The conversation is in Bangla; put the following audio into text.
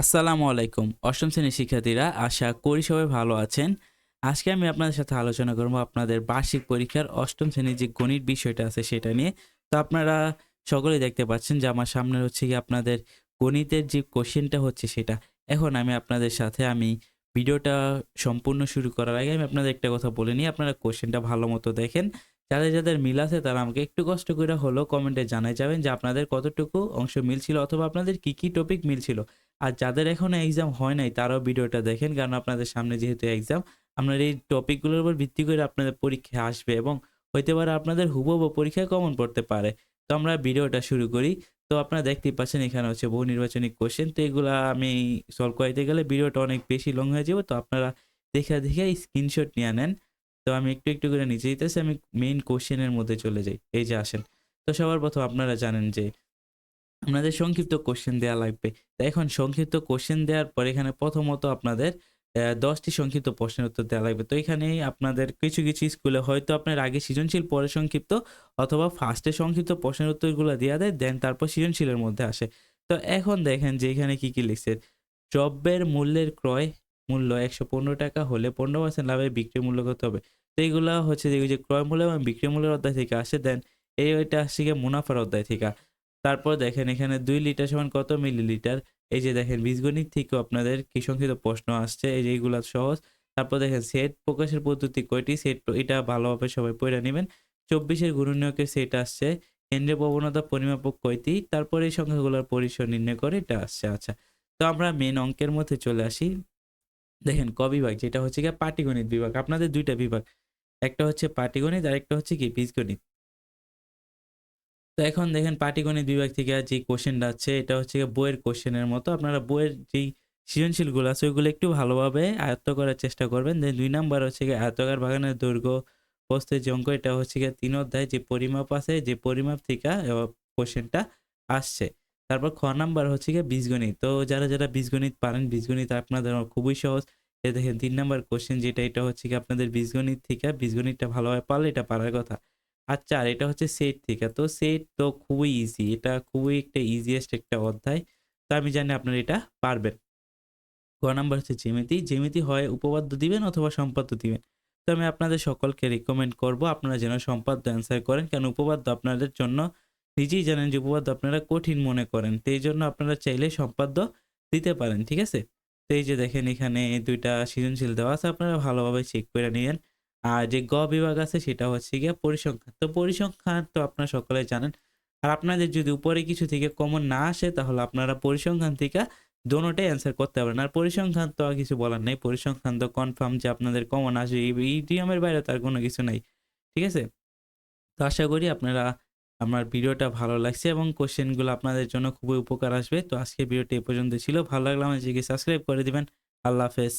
আসসালামু আলাইকুম। অষ্টম শ্রেণির শিক্ষার্থীরা, আশা করি সবাই ভালো আছেন। আজকে আমি আপনাদের সাথে আলোচনা করব আপনাদের বার্ষিক পরীক্ষার অষ্টম শ্রেণির যে গণিত বিষয়টা আছে সেটা নিয়ে। তো আপনারা সকলেই দেখতে পাচ্ছেন যে আমার সামনে হচ্ছে কি আপনাদের গণিতের যে কোশ্চেনটা হচ্ছে সেটা। এখন আমি আপনাদের সাথে আমি ভিডিওটা সম্পূর্ণ শুরু করার আগে আমি আপনাদের একটা কথা বলে নিই। আপনারা কোশ্চেনটা ভালো মতো দেখেন। যাদের যাদের মিল আছে তারা আমাকে একটু কষ্ট করে হলেও কমেন্টে জানাই যাবেন যে আপনাদের কতটুকু অংশ মিল ছিল অথবা আপনাদের কি কি টপিক মিল ছিল। আর যাদের এখনও এক্সাম হয় নাই তারাও ভিডিওটা দেখেন কারণ আপনাদের সামনে যেহেতু এক্সাম আপনার এই টপিকগুলোর উপর ভিত্তি করে আপনাদের পরীক্ষা আসবে এবং হইতে পারে আপনাদের হুবহু পরীক্ষায় কমন পড়তে পারে। তো আমরা ভিডিওটা শুরু করি। তো আপনারা দেখতেই পাচ্ছেন এখানে হচ্ছে বহু নির্বাচনী কোশ্চেন তো এগুলো আমি সলভ করাইতে গেলে ভিডিওটা অনেক বেশি লং হয়ে যাবে। তো আপনারা দেখে দেখে স্ক্রিনশট নিয়ে নেন। তো আমি একটু একটু করে নিচে যেতেছি, আমি মেইন কোশ্চেনের মধ্যে চলে যাই। এই যে আসেন, তো সবার প্রথম আপনারা জানেন যে আপনাদের সংক্ষিপ্ত কোশ্চেন দেওয়া লাগবে। তো এখন সংক্ষিপ্ত কোশ্চেন দেওয়ার পর এখানে প্রথমত আপনাদের দশটি সংক্ষিপ্ত প্রশ্নের উত্তর দেওয়া লাগবে। তো এখানে আপনাদের কিছু কিছু স্কুলে হয়তো আপনার আগে সৃজনশীল, পরে সংক্ষিপ্ত অথবা ফার্স্টে সংক্ষিপ্ত প্রশ্নের উত্তরগুলো দেওয়া দেয় দেন তারপর সৃজনশীলের মধ্যে আসে। তো এখন দেখেন যে এখানে কি কি লিখছে? দ্রব্যের মূল্যের ক্রয় মূল্য একশো পনেরো টাকা হলে পনেরো পার্সেন্ট লাভে বিক্রি মূল্য কত হবে। তো এইগুলো হচ্ছে যে ক্রয় মূল্য এবং বিক্রি মূল্যের অধ্যায় থেকে আসে দেন এই ওইটা আসছে গিয়ে মুনাফার অধ্যায় থেকে। তারপর দেখেন এখানে দুই লিটার সমান কত মিলিলিটার? এই যে দেখেন বীজগণিত থেকেও আপনাদের কি সংক্ষিপ্ত প্রশ্ন আসছে, এই যে এইগুলা সহজ। তারপর দেখেন সেট প্রকাশের পদ্ধতি কয়টি? সেট এটা ভালোভাবে সবাই পড়ে নেবেন। চব্বিশের গুণনীয়কের সেট আসছে, কেন্দ্রীয় প্রবণতা পরিমাপক কয়টি? তারপর এই সংখ্যাগুলোর পরিসর নির্ণয় করে এটা আসছে। আচ্ছা তো আমরা মেন অঙ্কের মধ্যে চলে আসি। দেখেন ক বিভাগ? যেটা হচ্ছে গিয়ে পাটিগণিত বিভাগ। আপনাদের দুইটা বিভাগ। একটা হচ্ছে পাটিগণিত আর একটা হচ্ছে কি, বীজগণিত। তো এখন দেখেন পাটিগণিত বিভাগ থেকে যে কোশ্চেনটা আছে, এটা হচ্ছে গিয়ে বইয়ের কোশ্চেনের মতো। আপনারা বইয়ের যেই সৃজনশীলগুলো আছে, ওইগুলো একটু ভালোভাবে আয়ত্ত করার চেষ্টা করবেন। দেন দুই নাম্বার হচ্ছে গিয়ে আয়তকার বাগানের দৈর্ঘ্য প্রস্থের যে অঙ্ক, এটা হচ্ছে গিয়ে তিন অধ্যায় যে পরিমাপ আছে, যে পরিমাপ থেকে কোশ্চেনটা আসছে। তারপর খ নাম্বার হচ্ছে গিয়ে বীজগণিত। তো যারা যারা বীজগণিত পারেন, বীজগণিত আপনাদের খুবই সহজ। এই দেখেন তিন নাম্বার কোশ্চেন যেটা, এটা হচ্ছে কি আপনাদের বীজগণিত থেকে বীজগণিতটা ভালোভাবে পারলে এটা পারার কথা। আর এটা হচ্ছে সেট থেকে। তো সেট তো খুবই ইজি এটা খুবই একটা ইজিয়েস্ট একটা অধ্যায়। তো আমি জানি আপনারা এটা পারবেন। গ নাম্বার হচ্ছে জ্যামিতি। জ্যামিতি হয় উপপাদ্য দিবেন অথবা সম্পাদ্য দিবেন? তো আমি আপনাদের সকলকে রেকমেন্ড করব, আপনারা যেন সম্পাদ্য অ্যান্সার করেন। কারণ উপপাদ্য আপনাদের জন্য নিজেই জানেন যে উপপাদ্য আপনারা কঠিন মনে করেন, তো এই জন্য আপনারা চাইলে সম্পাদ্য দিতে পারেন, ঠিক আছে? তো এই যে দেখেন এখানে দুইটা সৃজনশীল দেওয়া আছে, আপনারা ভালোভাবে চেক করে নিয়েন। আর যে গ বিভাগ আছে সেটা হচ্ছে গিয়ে পরিসংখ্যান, তো পরিসংখ্যান তো আপনারা সকলে জানেন। আর আপনাদের যদি উপরে কিছু থেকে কমন না আসে, তাহলে আপনারা পরিসংখ্যান থেকে দোনোটাই অ্যান্সার করতে পারেন। আর পরিসংখ্যান তো আর কিছু বলার নেই, পরিসংখ্যান তো কনফার্ম যে আপনাদের কমন আসবে এই ইডিএমের বাইরে তার কোনো কিছু নাই, ঠিক আছে? তো আশা করি আপনারা আমার ভিডিওটা ভালো লাগছে এবং কোশ্চেনগুলো আপনাদের জন্য খুবই উপকার আসবে। তো আজকে ভিডিওটি এ পর্যন্ত ছিল। ভালো লাগলে আমার জিজ্ঞেস সাবস্ক্রাইব করে দিবেন। আল্লাহ হাফেজ।